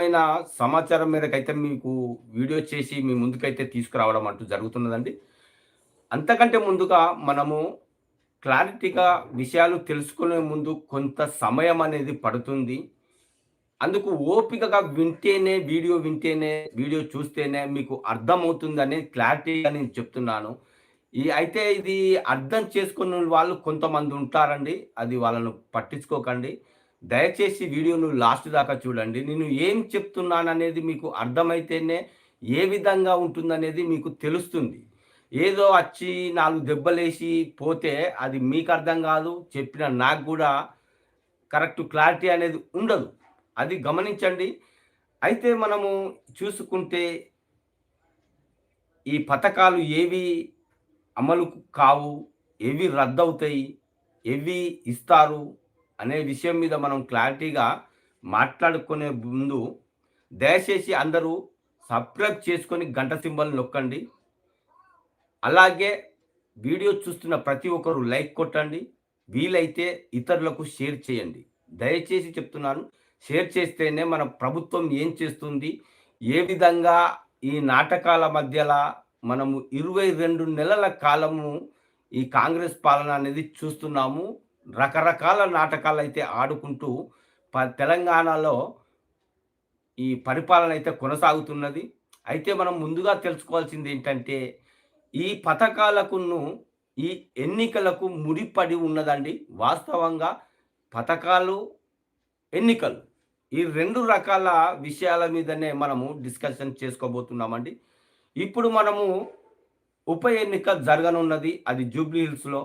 అయిన సమాచారం మేరకైతే మీకు వీడియో చేసి మీ ముందుకైతే తీసుకురావడం అంటూ జరుగుతున్నదండి. అంతకంటే ముందుగా మనము క్లారిటీగా విషయాలు తెలుసుకునే ముందు కొంత సమయం అనేది పడుతుంది. అందుకు ఓపికగా వింటేనే వీడియో వింటేనే వీడియో చూస్తేనే మీకు అర్థమవుతుందని క్లారిటీగా నేను చెప్తున్నాను. ఈ అయితే ఇది అర్థం చేసుకున్న వాళ్ళు కొంతమంది ఉంటారండి. అది వాళ్ళను పట్టించుకోకండి. దయచేసి వీడియోను లాస్ట్ దాకా చూడండి. నేను ఏం చెప్తున్నాననేది మీకు అర్థమైతేనే ఏ విధంగా ఉంటుందనేది మీకు తెలుస్తుంది. ఏదో వచ్చి నాలుగు దెబ్బలేసి పోతే అది మీకు అర్థం కాదు చెప్పిన నాకు కూడా కరెక్ట్ క్లారిటీ అనేది ఉండదు. అది గమనించండి. అయితే మనము చూసుకుంటే ఈ పథకాలు ఏవి అమలు కావు ఏవి రద్దవుతాయి ఏవి ఇస్తారు అనే విషయం మీద మనం క్లారిటీగా మాట్లాడుకునే ముందు దయచేసి అందరూ సబ్స్క్రైబ్ చేసుకొని గంట సింబల్ నొక్కండి. అలాగే వీడియో చూస్తున్న ప్రతి ఒక్కరు లైక్ కొట్టండి. వీలైతే ఇతరులకు షేర్ చేయండి. దయచేసి చెప్తున్నాను షేర్ చేస్తేనే మన ప్రభుత్వం ఏం చేస్తుంది? ఏ విధంగా ఈ నాటకాల మధ్యలో మనము ఇరవై రెండు నెలల కాలము ఈ కాంగ్రెస్ పాలన అనేది చూస్తున్నాము? రకరకాల నాటకాలు అయితే ఆడుకుంటూ తెలంగాణలో ఈ పరిపాలన అయితే కొనసాగుతున్నది. అయితే మనం ముందుగా తెలుసుకోవాల్సింది ఏంటంటే ఈ పథకాలకును ఈ ఎన్నికలకు ముడిపడి ఉన్నదండి వాస్తవంగా పథకాలు ఎన్నికలు. ఈ రెండు రకాల విషయాల మీదనే మనము డిస్కషన్ చేసుకోబోతున్నామండి. ఇప్పుడు మనము ఉప ఎన్నిక జరగనున్నది అది జూబ్లీ హిల్స్లో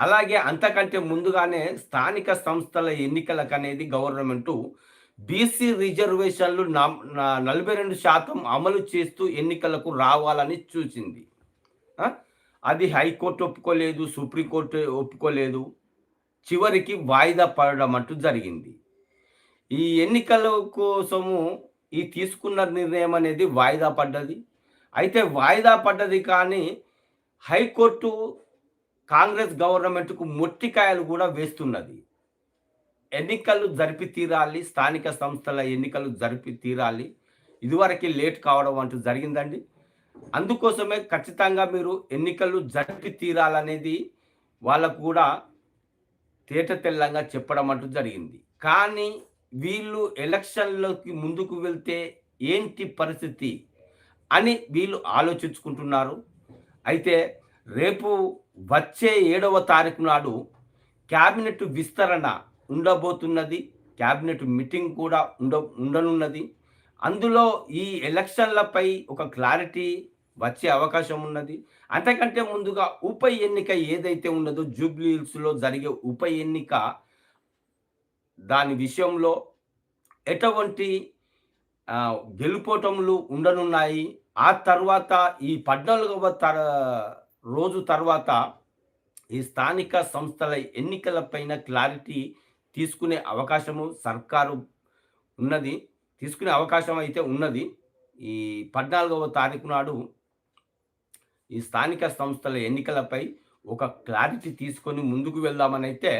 అలాగే అంతకంటే ముందుగానే స్థానిక సంస్థల ఎన్నికలకు అనేది గవర్నమెంటు. బీసీ రిజర్వేషన్లు నలభై రెండు శాతం అమలు చేస్తూ ఎన్నికలకు రావాలని చూసింది. అది హైకోర్టు ఒప్పుకోలేదు సుప్రీంకోర్టు ఒప్పుకోలేదు. చివరికి వాయిదా పడడం అంటూ జరిగింది. ఈ ఎన్నికల కోసము ఈ తీసుకున్న నిర్ణయం అనేది వాయిదా పడ్డది. అయితే వాయిదా పడ్డది కానీ హైకోర్టు కాంగ్రెస్ గవర్నమెంట్కు మొట్టికాయలు కూడా వేస్తున్నది. ఎన్నికలు జరిపి తీరాలి స్థానిక సంస్థల ఎన్నికలు జరిపి తీరాలి. ఇదివరకు లేట్ కావడం అంటూ జరిగిందండి. అందుకోసమే ఖచ్చితంగా మీరు ఎన్నికలు జరిపి తీరాలనేది వాళ్ళకు కూడా తేట తెల్లంగా చెప్పడం అంటూ జరిగింది. కానీ వీళ్ళు ఎలక్షన్లోకి ముందుకు వెళ్తే ఏంటి పరిస్థితి అని వీళ్ళు ఆలోచించుకుంటున్నారు. అయితే రేపు వచ్చే ఏడవ తారీఖు నాడు క్యాబినెట్ విస్తరణ ఉండబోతున్నది. క్యాబినెట్ మీటింగ్ కూడా ఉండ ఉండనున్నది. అందులో ఈ ఎలక్షన్లపై ఒక క్లారిటీ వచ్చే అవకాశం ఉన్నది. అంతకంటే ముందుగా ఉప ఎన్నిక ఏదైతే ఉన్నదో జూబ్లీహిల్స్లో జరిగే ఉప ఎన్నిక దాని విషయంలో ఎటువంటి గెలుపోటములు ఉండనున్నాయి. ఆ తర్వాత ఈ పద్నాలుగవ తర రోజు తర్వాత ఈ స్థానిక సంస్థల ఎన్నికలపైన క్లారిటీ తీసుకునే అవకాశము సర్కారు ఉన్నది తీసుకునే అవకాశం అయితే ఉన్నది. ఈ పద్నాలుగవ తారీఖు నాడు ఈ స్థానిక సంస్థల ఎన్నికలపై ఒక క్లారిటీ తీసుకొని ముందుకు వెళ్దామని అయితే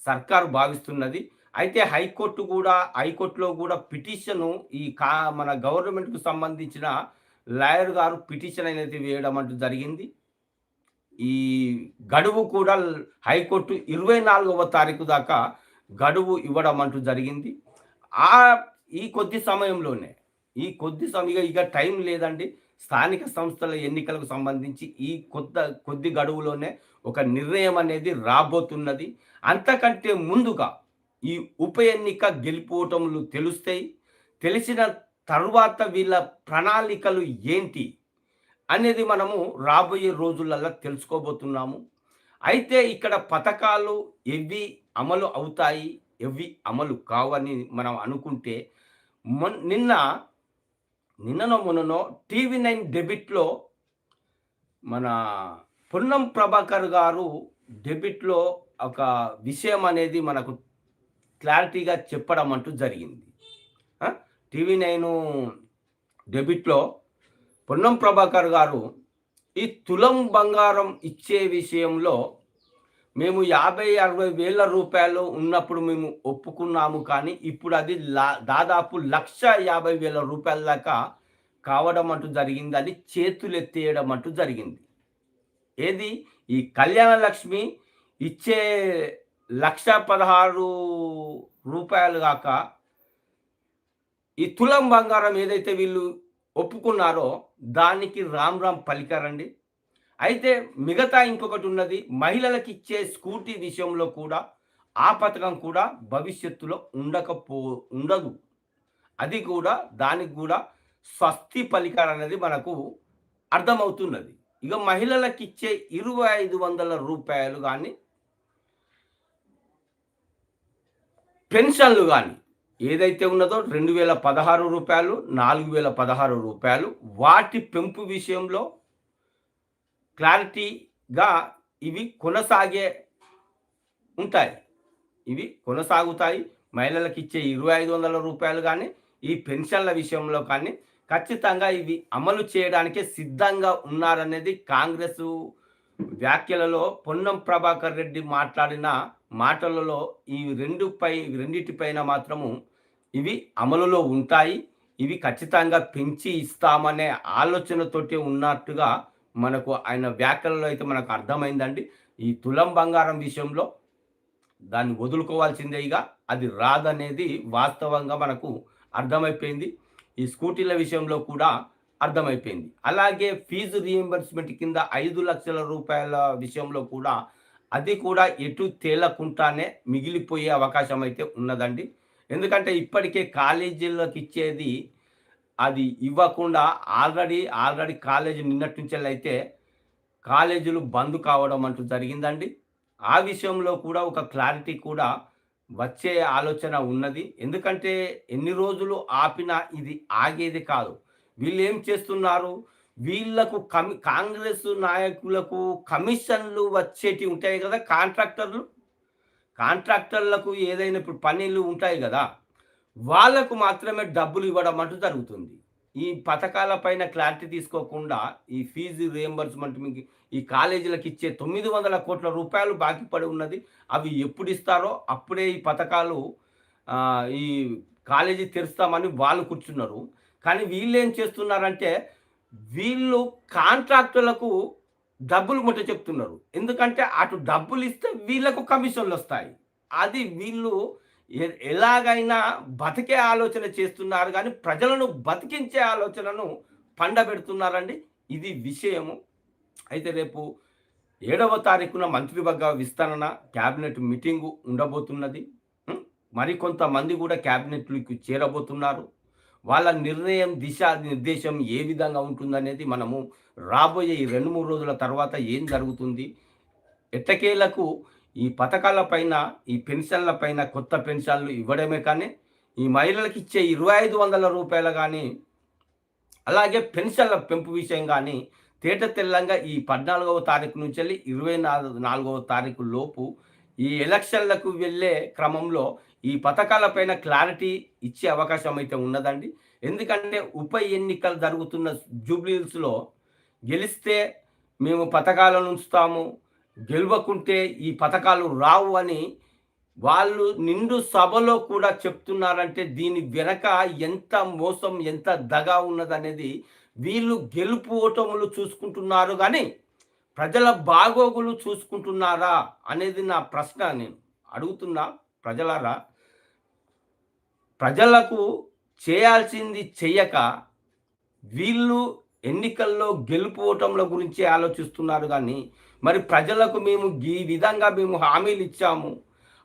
సర్కారు భావిస్తున్నది. అయితే హైకోర్టు కూడా హైకోర్టులో కూడా పిటిషను ఈ కా మన గవర్నమెంట్కు సంబంధించిన లాయర్ గారు పిటిషన్ అనేది వేయడం అంటూ జరిగింది. ఈ గడువు కూడా హైకోర్టు ఇరవై నాలుగవ తారీఖు దాకా గడువు ఇవ్వడం అంటూ జరిగింది. ఆ ఈ కొద్ది సమయంలోనే ఈ కొద్ది సమయం ఇక టైం లేదండి. స్థానిక సంస్థల ఎన్నికలకు సంబంధించి ఈ కొత్త కొద్ది గడువులోనే ఒక నిర్ణయం అనేది రాబోతున్నది. అంతకంటే ముందుగా ఈ ఉప ఎన్నిక గెలిపోవటములు తెలుస్తాయి. తెలిసిన తరువాత వీళ్ళ ప్రణాళికలు ఏంటి? అనేది మనము రాబోయే రోజులలో తెలుసుకోబోతున్నాము. అయితే ఇక్కడ పథకాలు ఎవి అమలు అవుతాయి ఎవి అమలు కావని మనం అనుకుంటే నిన్న నిన్ననో మొన్ననో టీవీ నైన్ డెబిట్లో మన పొన్నం ప్రభాకర్ గారు డెబిట్లో ఒక విషయం అనేది మనకు క్లారిటీగా చెప్పడం అంటూ జరిగింది. టీవీ నైన్ డెబిట్లో పొన్నం ప్రభాకర్ గారు ఈ తులం బంగారం ఇచ్చే విషయంలో మేము 50, 60 వేల రూపాయలు ఉన్నప్పుడు మేము ఒప్పుకున్నాము కానీ, ఇప్పుడు అది లా దాదాపు 1,50,000 రూపాయల దాకా కావడం అంటూ జరిగిందని చేతులెత్తేయడం అంటూ జరిగింది. ఏది ఈ కళ్యాణ లక్ష్మి ఇచ్చే 1,16,000 రూపాయలు కాక ఈ తులం బంగారం ఏదైతే వీళ్ళు ఒప్పుకున్నారో దానికి రామ్ రామ్ పలికారండి. అయితే మిగతా ఇంకొకటి ఉన్నది మహిళలకిచ్చే స్కూటీ విషయంలో కూడా ఆ పథకం కూడా భవిష్యత్తులో ఉండకపో ఉండదు. అది కూడా దానికి కూడా స్వస్తి పలికారనేది మనకు అర్థమవుతున్నది. ఇగ మహిళలకిచ్చే 2,500 రూపాయలు కానీ పెన్షన్‌లు కానీ ఏదైతే ఉన్నదో 2,016 రూపాయలు, 4,016 రూపాయలు వాటి పెంపు విషయంలో క్లారిటీగా ఇవి కొనసాగే ఉంటాయి. ఇవి కొనసాగుతాయి. మహిళలకిచ్చే 2,500 రూపాయలు కానీ ఈ పెన్షన్‌ల విషయంలో కానీ ఖచ్చితంగా ఇవి అమలు చేయడానికే సిద్ధంగా ఉన్నారనేది కాంగ్రెస్ వ్యాఖ్యలలో పొన్నం ప్రభాకర్ రెడ్డి మాట్లాడిన మాటలలో ఈ రెండు పై రెండిటిపైన మాత్రము ఇవి అమలులో ఉంటాయి. ఇవి ఖచ్చితంగా పెంచి ఇస్తామనే ఆలోచనతోటి ఉన్నట్టుగా మనకు ఆయన వ్యాఖ్యలలో అయితే మనకు అర్థమైందండి. ఈ తులం బంగారం విషయంలో దాన్ని వదులుకోవాల్సిందే ఇక అది రాదనేది వాస్తవంగా మనకు అర్థమైపోయింది. ఈ స్కూటీల విషయంలో కూడా అర్థమైపోయింది. అలాగే ఫీజు రీఎంబర్స్మెంట్ కింద ఐదు లక్షల రూపాయల విషయంలో కూడా అది కూడా ఎటు తేలకుండానే మిగిలిపోయే అవకాశం అయితే ఉన్నదండి. ఎందుకంటే ఇప్పటికే కాలేజీలకిచ్చేది అది ఇవ్వకుండా ఆల్రెడీ, ఆల్రెడీ కాలేజీ నిన్నటి కాలేజీలు బంద్ కావడం అంటూ జరిగిందండి. ఆ విషయంలో కూడా ఒక క్లారిటీ కూడా వచ్చే ఆలోచన ఉన్నది. ఎందుకంటే ఎన్ని రోజులు ఆపినా ఇది ఆగేది కాదు. వీళ్ళు ఏం చేస్తున్నారు? వీళ్ళకు కమి కాంగ్రెస్ నాయకులకు కమిషన్‌లు వచ్చేటివి ఉంటాయి కదా కాంట్రాక్టర్లు. కాంట్రాక్టర్లకు ఏదైనా ఇప్పుడు పనులు ఉంటాయి కదా వాళ్ళకు మాత్రమే డబ్బులు ఇవ్వడం అంటూ జరుగుతుంది. ఈ పథకాల పైన క్లారిటీ తీసుకోకుండా ఈ ఫీజు రియంబర్స్మెంట్ మీకు ఈ కాలేజీలకి ఇచ్చే తొమ్మిది వందల కోట్ల రూపాయలు బాకీ పడి ఉన్నది. అవి ఎప్పుడు ఇస్తారో అప్పుడే ఈ పథకాలు ఈ కాలేజీ తెరుస్తామని వాళ్ళు కూర్చున్నారు. కానీ వీళ్ళు ఏం చేస్తున్నారంటే వీళ్ళు కాంట్రాక్టులకు డబ్బులు ముట్ట చెప్తున్నారు. ఎందుకంటే అటు డబ్బులు ఇస్తే వీళ్ళకు కమిషన్లు వస్తాయి అది వీళ్ళు ఎ ఎలాగైనా బతికే ఆలోచన చేస్తున్నారు కానీ ప్రజలను బతికించే ఆలోచనను పండబెడుతున్నారండి. ఇది విషయము. అయితే రేపు ఏడవ తారీఖున మంత్రివర్గ విస్తరణ క్యాబినెట్ మీటింగు ఉండబోతున్నది. మరికొంతమంది కూడా క్యాబినెట్‌లోకి చేరబోతున్నారు. వాళ్ళ నిర్ణయం, దిశా నిర్దేశం ఏ విధంగా ఉంటుందనేది మనము రాబోయే ఈ 2, 3 రోజుల తర్వాత ఏం జరుగుతుంది? ఎట్టకేలకు ఈ పథకాల పైన, ఈ పెన్షన్‌ల పైన కొత్త పెన్షన్‌లు ఇవ్వడమే కానీ, ఈ మహిళలకిచ్చే 2,500 రూపాయలు కానీ అలాగే పెన్షన్‌ల పెంపు విషయం కానీ తేట తెల్లంగా ఈ 14వ తారీఖు నుంచి ఇరవై నాలుగు నాలుగవ తారీఖు లోపు ఈ ఎలక్షన్‌లకు వెళ్ళే క్రమంలో ఈ పథకాల పైన క్లారిటీ ఇచ్చే అవకాశం అయితే ఉన్నదండి. ఎందుకంటే ఉప ఎన్నికలు జరుగుతున్న జూబ్లీహిల్స్లో గెలిస్తే మేము పథకాలను ఉంచుతాము. గెలవకుంటే ఈ పథకాలు రావు అని వాళ్ళు నిండు సభలో కూడా చెప్తున్నారంటే దీని వెనక ఎంత మోసం, ఎంత దగా ఉన్నదనేది వీళ్ళు గెలుపు ఓటములు చూసుకుంటున్నారు కానీ ప్రజల బాగోగులు చూసుకుంటున్నారా? అనేది నా ప్రశ్న నేను అడుగుతున్నా ప్రజలారా. ప్రజలకు చేయాల్సింది చెయ్యక, వీళ్ళు ఎన్నికల్లో గెలుపు ఓటముల ఆలోచిస్తున్నారు కానీ మరి ప్రజలకు మేము ఈ విధంగా మేము హామీలు ఇచ్చాము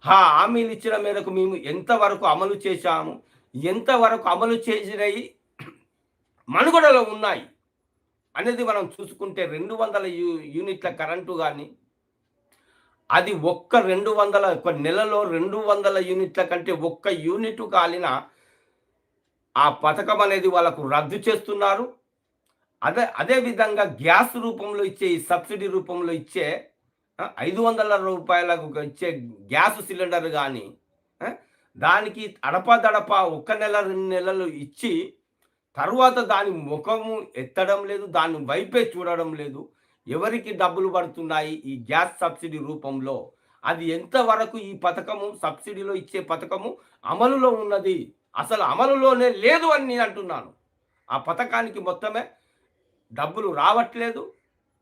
ఆ హామీలు ఇచ్చిన మేరకు మేము ఎంతవరకు అమలు చేశాము? ఎంతవరకు అమలు చేసినవి మనుగడలో ఉన్నాయి? అనేది మనం చూసుకుంటే రెండు వందల యూనిట్ల కరెంటు కానీ అది ఒక్క 200 ఒక నెలలో 200 యూనిట్ల కంటే ఒక్క యూనిట్ కాలిన ఆ పథకం అనేది వాళ్ళకు రద్దు చేస్తున్నారు. అదే అదే విధంగా గ్యాస్ రూపంలో ఇచ్చే ఈ సబ్సిడీ రూపంలో ఇచ్చే ఐదు వందల రూపాయలకు ఇచ్చే గ్యాస్ సిలిండర్ కానీ దానికి అడపదడప ఒక్క నెల, రెండు నెలలు ఇచ్చి తరువాత దాని ముఖము ఎత్తడం లేదు. దాని వైపే చూడడం లేదు. ఎవరికి డబ్బులు పడుతున్నాయి ఈ గ్యాస్ సబ్సిడీ రూపంలో? అది ఎంతవరకు ఈ పథకము సబ్సిడీలో ఇచ్చే పథకము అమలులో ఉన్నది? అసలు అమలులోనే లేదు అని నేను అంటున్నాను. ఆ పథకానికి మొత్తమే డబ్బులు రావట్లేదు.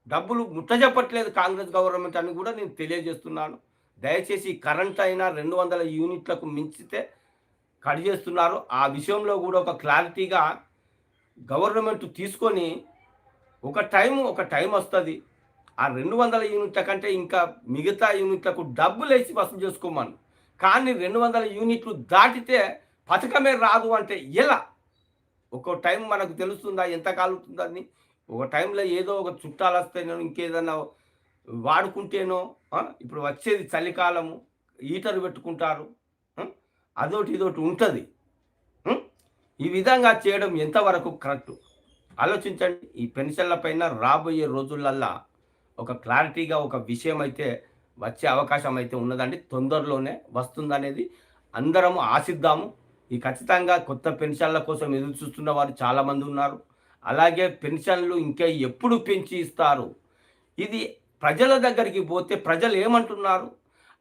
డబ్బులు ముట్టజెప్పట్లేదు కాంగ్రెస్ గవర్నమెంట్ అని కూడా నేను తెలియజేస్తున్నాను. దయచేసి కరెంట్ అయినా రెండు వందల యూనిట్లకు మించితే కట్ చేస్తున్నారు ఆ విషయంలో కూడా ఒక క్లారిటీగా గవర్నమెంట్ తీసుకొని ఒక టైం ఒక టైం వస్తుంది. ఆ రెండు వందల యూనిట్ల కంటే ఇంకా మిగతా యూనిట్లకు డబ్బులు వేసి వసూలు చేసుకోమను. కానీ రెండు వందల యూనిట్లు దాటితే పథకమే రాదు అంటే ఎలా? ఒక టైం మనకు తెలుస్తుందా? ఎంత కాలుతుందని ఒక టైంలో ఏదో ఒక చుట్టాలు వస్తేనో ఇంకేదన్నా వాడుకుంటేనో ఇప్పుడు వచ్చేది చలికాలము హీటర్ పెట్టుకుంటారు అదోటి ఇదోటి ఉంటుంది. ఈ విధంగా చేయడం ఎంతవరకు కరెక్ట్? ఆలోచించండి ఈ పెన్షన్ల పైన రాబోయే రోజులల్లా ఒక క్లారిటీగా ఒక విషయం అయితే వచ్చే అవకాశం అయితే ఉన్నదండి. తొందరలోనే వస్తుందనేది అందరము ఆశిద్దాము. ఈ ఖచ్చితంగా కొత్త పెన్షన్ల కోసం ఎదురు చూస్తున్న వారు చాలామంది ఉన్నారు. అలాగే పెన్షన్లు ఇంకా ఎప్పుడు పెంచి ఇస్తారు? ఇది ప్రజల దగ్గరికి పోతే ప్రజలు ఏమంటున్నారు?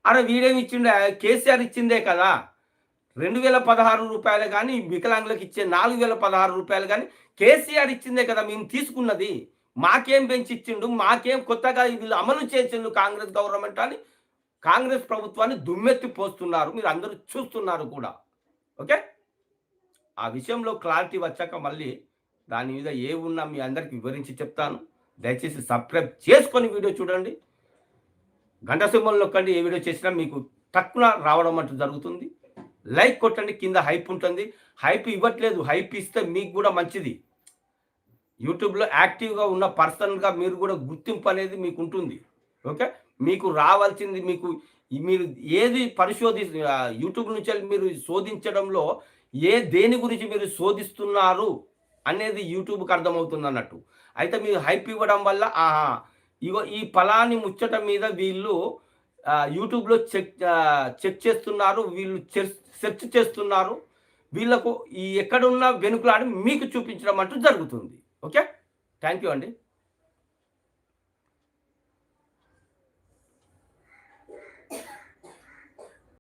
అరే వీడేమి ఇచ్చిండే? కేసీఆర్ ఇచ్చిందే కదా. రెండు వేల పదహారు రూపాయలు కానీ వికలాంగులకు ఇచ్చే నాలుగు వేల పదహారు రూపాయలు కానీ కేసీఆర్ ఇచ్చిందే కదా మేము తీసుకున్నది. మాకేం పెంచి ఇచ్చిండు మాకేం కొత్తగా వీళ్ళు అమలు చేసిండు కాంగ్రెస్ గవర్నమెంట్ అని కాంగ్రెస్ ప్రభుత్వాన్ని దుమ్మెత్తి పోస్తున్నారు. మీరు అందరూ చూస్తున్నారు కూడా. ఓకే? ఆ విషయంలో క్లారిటీ వచ్చాక మళ్ళీ దాని మీద ఏ ఉన్నా మీ అందరికి వివరించి చెప్తాను. దయచేసి సబ్స్క్రైబ్ చేసుకొని వీడియో చూడండి. గంట సింహంలో కండి ఏ వీడియో చేసినా మీకు తక్కువ రావడం అంటూ జరుగుతుంది. లైక్ కొట్టండి కింద హైప్ ఉంటుంది. హైప్ ఇవ్వట్లేదు హైప్ ఇస్తే మీకు కూడా మంచిది. యూట్యూబ్లో యాక్టివ్గా ఉన్న పర్సన్గా మీరు కూడా గుర్తింపు అనేది మీకు ఉంటుంది. ఓకే? మీకు రావాల్సింది మీకు మీరు ఏది పరిశోధి యూట్యూబ్ నుంచి మీరు శోధించడంలో ఏ దేని గురించి మీరు శోధిస్తున్నారు అనేది యూట్యూబ్కి అర్థమవుతుంది అన్నట్టు. అయితే మీరు హైప్ ఇవ్వడం వల్ల ఆహా ఇగో ఈ ఫలాని ముచ్చట మీద వీళ్ళు యూట్యూబ్లో చెక్ చెక్ చేస్తున్నారు వీళ్ళు చెర్- సెర్చ్ చేస్తున్నారు. వీళ్ళకు ఈ ఎక్కడున్న వెనుకలాడి మీకు చూపించడం అంటూ జరుగుతుంది. ఓకే? థ్యాంక్ యూ అండి.